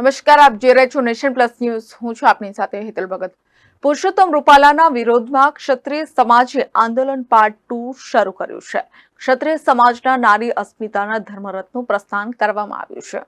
નમસ્કાર, આપ જોઈ રહ્યા છો નેશન પ્લસ ન્યૂઝ. હું છું આપની સાથે હેતલ ભગત. પુરુષોત્તમ રૂપાલાના વિરોધમાં ક્ષત્રિય સમાજે આંદોલન પાર્ટ ટુ શરૂ કર્યું છે. ક્ષત્રિય સમાજના નારી અસ્મિતાના ધર્મરથનું પ્રસ્થાન કરવામાં આવ્યું છે.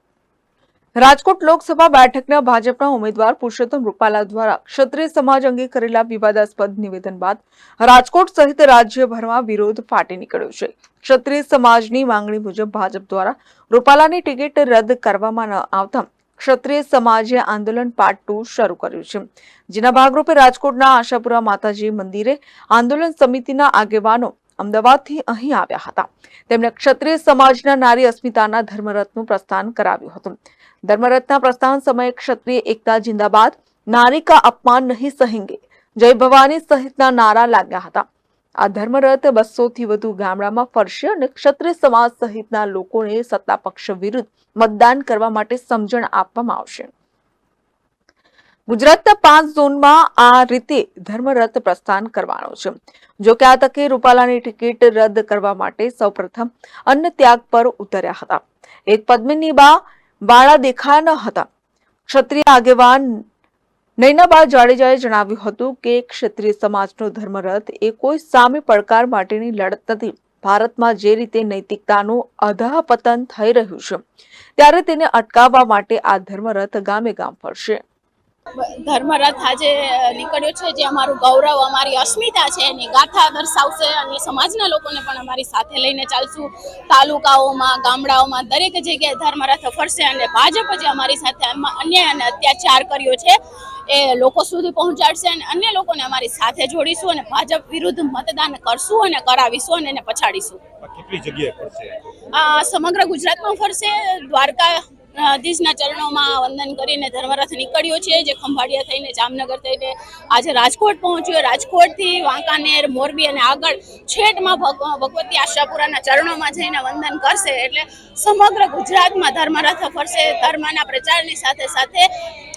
રાજકોટ લોકસભા બેઠકના ભાજપના ઉમેદવાર પુરુષોત્તમ રૂપાલા દ્વારા ક્ષત્રિય સમાજ અંગે કરેલા વિવાદાસ્પદ નિવેદન બાદ રાજકોટ સહિત રાજ્યભરમાં વિરોધ ફાટી નીકળ્યો છે. ક્ષત્રિય સમાજની માંગણી મુજબ ભાજપ દ્વારા રૂપાલાની ટિકિટ રદ કરવામાં ન આવતા ક્ષત્રિય સમાજે આંદોલન પાર્ટ ટુ શરૂ કર્યું છે. જેના ભાગરૂપે રાજકોટના આશાપુરા માતાજી મંદિરે આંદોલન સમિતિના આગેવાનો અમદાવાદથી અહીં આવ્યા હતા. તેમણે ક્ષત્રિય સમાજના નારી અસ્મિતાના ધર્મરથનું પ્રસ્થાન કરાવ્યું હતું. ધર્મરથના પ્રસ્થાન સમયે ક્ષત્રિય એકતા જિંદાબાદ, નારી કા અપમાન નહીં સહેંગે, જય ભવાની સહિતના નારા લાગ્યા હતા. આ ધર્મરથ બસોથી વધુ ગામડામાં ફરશે અને ક્ષત્રિય સમાજ સહિતના લોકોને સત્તા પક્ષ વિરુદ્ધ મતદાન કરવા માટે સમજણ આપવામાં આવશે. ગુજરાતના પાંચ ઝોનમાં આ રીતે ધર્મરથ પ્રસ્થાન કરવાનો છે. જો કે આ તકે રૂપાલાની ટિકિટ રદ કરવા માટે સૌપ્રથમ અન્ન ત્યાગ પર ઉતર્યા હતા. એક પદ્મિની બા બાળા દેખાયા ન હતા. ક્ષત્રિય આગેવાન નૈનાબા જાડેજાએ જણાવ્યું હતું કે ક્ષત્રિય સમાજનો ધર્મરથ એ કોઈ સામે પડકાર માટેની લડત નથી. ભારતમાં જે રીતે નૈતિકતાનું અધાપતન થઈ રહ્યું છે, ત્યારે તેને અટકાવવા માટે આ ધર્મરથ ગામે ગામ ફરશે. ધર્મરથ આજે નીકળ્યો છે, જે અમારું ગૌરવ, અમારી અસ્મિતા છે, એની ગાથા દર્શાવશે અને સમાજના લોકોને પણ અમારી સાથે લઈને ચાલશું. તાલુકાઓમાં, ગામડાઓમાં દરેક જગ્યાએ ધર્મરથ ફરશે અને ભાજપ જે અમારી સાથે અન્યાય અને અત્યાચાર કર્યો છે એ લોકો સુધી પહોંચાડશે અને અન્ય લોકોને અમારી સાથે જોડીશું અને ભાજપ વિરુદ્ધ મતદાન કરશું અને કરાવીશું અને એને પછાડીશું. કેટલી જગ્યાએ ફરશે? સમગ્ર ગુજરાતમાં ફરશે. દ્વારકા દીશના ચરણોમાં વંદન કરીને ધર્મરથ નીકળ્યો છે જે ખંભાળિયા થઈને જામનગર થઈને આજે રાજકોટ પહોંચ્યો. રાજકોટથી વાંકાનેર મોરબી અને આગળ છેટમાં ભગ- ભગવતી આશાપુરાના ચરણોમાં જઈને વંદન કરશે. એટલે સમગ્ર ગુજરાતમાં ધર્મરથ ફરશે. ધર્મના પ્રચારની સાથે સાથે